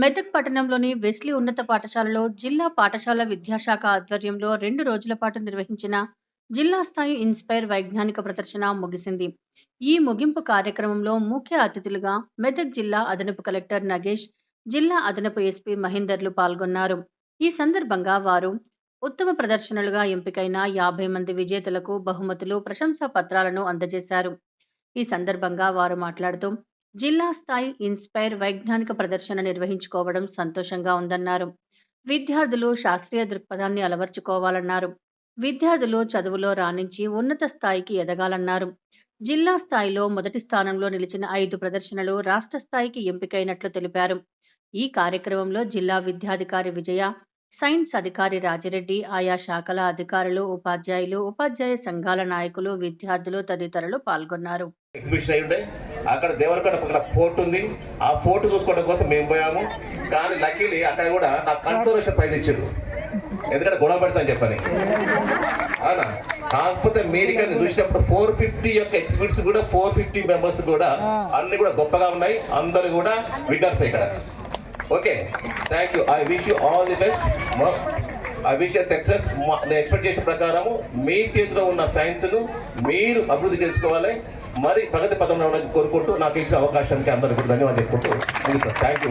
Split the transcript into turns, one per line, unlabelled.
మెదక్ పట్టణంలోని వెస్లీ ఉన్నత పాఠశాలలో జిల్లా పాఠశాల విద్యాశాఖ ఆధ్వర్యంలో రెండు రోజుల పాటు నిర్వహించిన జిల్లా స్థాయి ఇన్స్పైర్ వైజ్ఞానిక ప్రదర్శన ముగిసింది. ఈ ముగింపు కార్యక్రమంలో ముఖ్య అతిథులుగా మెదక్ జిల్లా అదనపు కలెక్టర్ నగేష్ జిల్లా అదనపు ఎస్పీ మహేందర్లు పాల్గొన్నారు. ఈ సందర్భంగా వారు ఉత్తమ ప్రదర్శనలుగా ఎంపికైన యాభై మంది విజేతలకు బహుమతులు ప్రశంసా పత్రాలను అందజేశారు. ఈ సందర్భంగా వారు మాట్లాడుతూ జిల్లా స్థాయి ఇన్స్పైర్ వైజ్ఞానిక ప్రదర్శన నిర్వహించుకోవడం సంతోషంగా ఉందన్నారు. విద్యార్థులు శాస్త్రీయ దృక్పథాన్ని అలవర్చుకోవాలన్నారు. విద్యార్థులు చదువులో రాణించి ఉన్నత స్థాయికి ఎదగాలన్నారు. జిల్లా స్థాయిలో మొదటి స్థానంలో నిలిచిన ఐదు ప్రదర్శనలు రాష్ట్ర స్థాయికి ఎంపికైనట్లు తెలిపారు. ఈ కార్యక్రమంలో జిల్లా విద్యాధికారి విజయ సైన్స్ అధికారి రాజిరెడ్డి ఆయా శాఖల అధికారులు ఉపాధ్యాయులు ఉపాధ్యాయ సంఘాల నాయకులు విద్యార్థులు తదితరులు పాల్గొన్నారు.
ఎగ్జిబిషన్ అయి ఉండే అక్కడ దేవరపేట పక్కన ఫోర్ట్ ఉంది. ఆ ఫోర్ట్ చూసుకోవడం కోసం మేము పోయాము. కానీ లక్కీలీ అక్కడ కూడా నాకు కన్సర్వేషన్ ప్రైజ్ ఇచ్చారు ఎందుకంటే గొడవ పెడతాను చెప్పని. అవునా? కాకపోతే మీరు ఇక్కడ చూసినప్పుడు ఫోర్ ఫిఫ్టీ యొక్క ఎగ్జిబిట్స్ కూడా ఫోర్ ఫిఫ్టీ మెంబర్స్ కూడా అన్ని కూడా గొప్పగా ఉన్నాయి. అందరు కూడా విన్నర్స్ ఇక్కడ. Okay thank you I wish you all the best I wish you success నేను ఎక్స్పెక్ట్ చేసిన ప్రకారము మీ చేతిలో ఉన్న సైన్స్ను మీరు అభివృద్ధి చేసుకోవాలి. మరి ప్రగతి పదంలో ఉండాలని కోరుకుంటూ నాకు ఇచ్చిన అవకాశానికి అందరికీ ధన్యవాదాలు చెప్పుకుంటూ థ్యాంక్ యూ